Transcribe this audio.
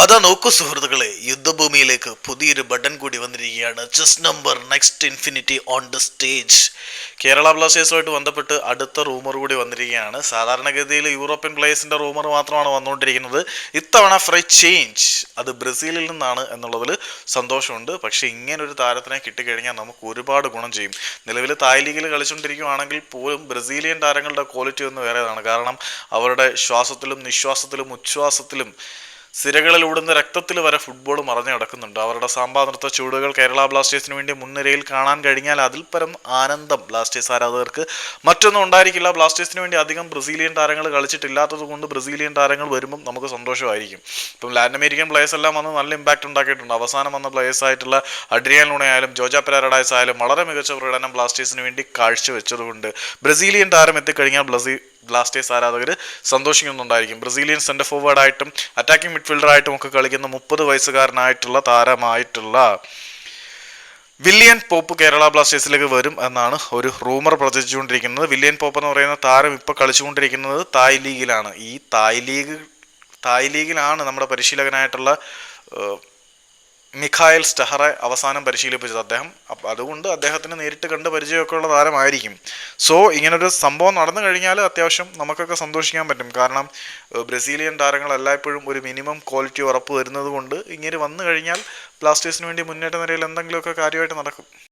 അതാ നോക്കൂ സുഹൃത്തുക്കളെ യുദ്ധഭൂമിയിലേക്ക് പുതിയൊരു ബട്ടൺ കൂടി വന്നിരിക്കുകയാണ്. Chess number next infinity on the stage Kerala ബ്ലാസ്റ്റേഴ്സുമായിട്ട് ബന്ധപ്പെട്ട് അടുത്ത റൂമർ കൂടി വന്നിരിക്കുകയാണ്. സാധാരണഗതിയിൽ യൂറോപ്യൻ പ്ലേയേഴ്സിന്റെ റൂമർ മാത്രമാണ് വന്നുകൊണ്ടിരിക്കുന്നത്. ഇത്തവണ ഫ്രൈ ചേഞ്ച് അത് ബ്രസീലിൽ നിന്നാണ് എന്നുള്ളതിൽ സന്തോഷമുണ്ട്. പക്ഷേ ഇങ്ങനെ ഒരു താരത്തിനെ കിട്ടിക്കഴിഞ്ഞാൽ നമുക്ക് ഒരുപാട് ഗുണം ചെയ്യും. നിലവിൽ തായ് ലീഗിൽ കളിച്ചുകൊണ്ടിരിക്കുകയാണെങ്കിൽ പോലും ബ്രസീലിയൻ താരങ്ങളുടെ ക്വാളിറ്റി ഒന്ന് വേറെതാണ്. കാരണം അവരുടെ ശ്വാസത്തിലും നിശ്വാസത്തിലും ഉച്ഛ്വാസത്തിലും സിരകളിലൂടുന്ന രക്തത്തിൽ വരെ ഫുട്ബോൾ മറഞ്ഞു കിടക്കുന്നുണ്ട്. അവരുടെ സാമ്പാ നൃത്ത ചൂടുകൾ കേരള ബ്ലാസ്റ്റേഴ്സിന് വേണ്ടി മുൻനിരയിൽ കാണാൻ കഴിഞ്ഞാൽ അതിൽ പരം ആനന്ദം. ബ്ലാസ്റ്റേഴ്സ് ആരാധകർക്ക് മറ്റൊന്നും ഉണ്ടായിരിക്കില്ല. ബ്ലാസ്റ്റേഴ്സിന് വേണ്ടി അധികം ബ്രസീലിയൻ താരങ്ങൾ കളിച്ചിട്ടില്ലാത്തത് കൊണ്ട് ബ്രസീലിയൻ താരങ്ങൾ വരുമ്പം നമുക്ക് സന്തോഷമായിരിക്കും. ഇപ്പം ലാറ്റിൻ അമേരിക്കൻ പ്ലേയേഴ്സ് എല്ലാം വന്ന് നല്ല ഇമ്പാക്റ്റ് ഉണ്ടാക്കിയിട്ടുണ്ട്. അവസാനം വന്ന പ്ലേയേഴ്സ് ആയിട്ടുള്ള അഡ്രിയാൻ ലൂണയായാലും ജോജ പെരാഡൈസ് ആയാലും വളരെ മികച്ച പ്രകടനം ബ്ലാസ്റ്റേഴ്സിന് വേണ്ടി കാഴ്ചവെച്ചതുകൊണ്ട് ബ്രസീലിയൻ താരം എത്തിക്കഴിഞ്ഞാൽ ബ്രസീൽ ബ്ലാസ്റ്റേഴ്സ് ആരാധകർ സന്തോഷിക്കുന്നുണ്ടായിരിക്കും. ബ്രസീലിയൻ സെന്റർ ഫോർവേഡായിട്ടും അറ്റാക്കിംഗ് മിഡ്ഫീൽഡറായിട്ടും ഒക്കെ കളിക്കുന്ന മുപ്പത് വയസ്സുകാരനായിട്ടുള്ള താരമായിട്ടുള്ള വില്യൻ പോപ്പ് കേരള ബ്ലാസ്റ്റേഴ്സിലേക്ക് വരും എന്നാണ് ഒരു റൂമർ പ്രചരിച്ചുകൊണ്ടിരിക്കുന്നത്. വില്യൻ പോപ്പ് എന്ന് പറയുന്ന താരം ഇപ്പോൾ കളിച്ചുകൊണ്ടിരിക്കുന്നത് തായ് ലീഗിലാണ്. ഈ തായ് ലീഗ് തായ് ലീഗിലാണ് നമ്മുടെ പരിശീലകനായിട്ടുള്ള മിഖായൽ സ്റ്റഹറെ അവസാനം പരിശീലിപ്പിച്ചത് അദ്ദേഹം. അതുകൊണ്ട് അദ്ദേഹത്തിന് നേരിട്ട് കണ്ട് പരിചയമൊക്കെ ഉള്ള താരമായിരിക്കും. സോ ഇങ്ങനൊരു സംഭവം നടന്നു കഴിഞ്ഞാൽ അത്യാവശ്യം നമുക്കൊക്കെ സന്തോഷിക്കാൻ പറ്റും. കാരണം ബ്രസീലിയൻ താരങ്ങൾ എല്ലായ്പ്പോഴും ഒരു മിനിമം ക്വാളിറ്റി ഉറപ്പ് വരുന്നത് കൊണ്ട് ഇങ്ങനെ വന്നു കഴിഞ്ഞാൽ ബ്ലാസ്റ്റേഴ്സിന് വേണ്ടി മുന്നേറ്റ നിരയിൽ എന്തെങ്കിലുമൊക്കെ കാര്യമായിട്ട് നടക്കും.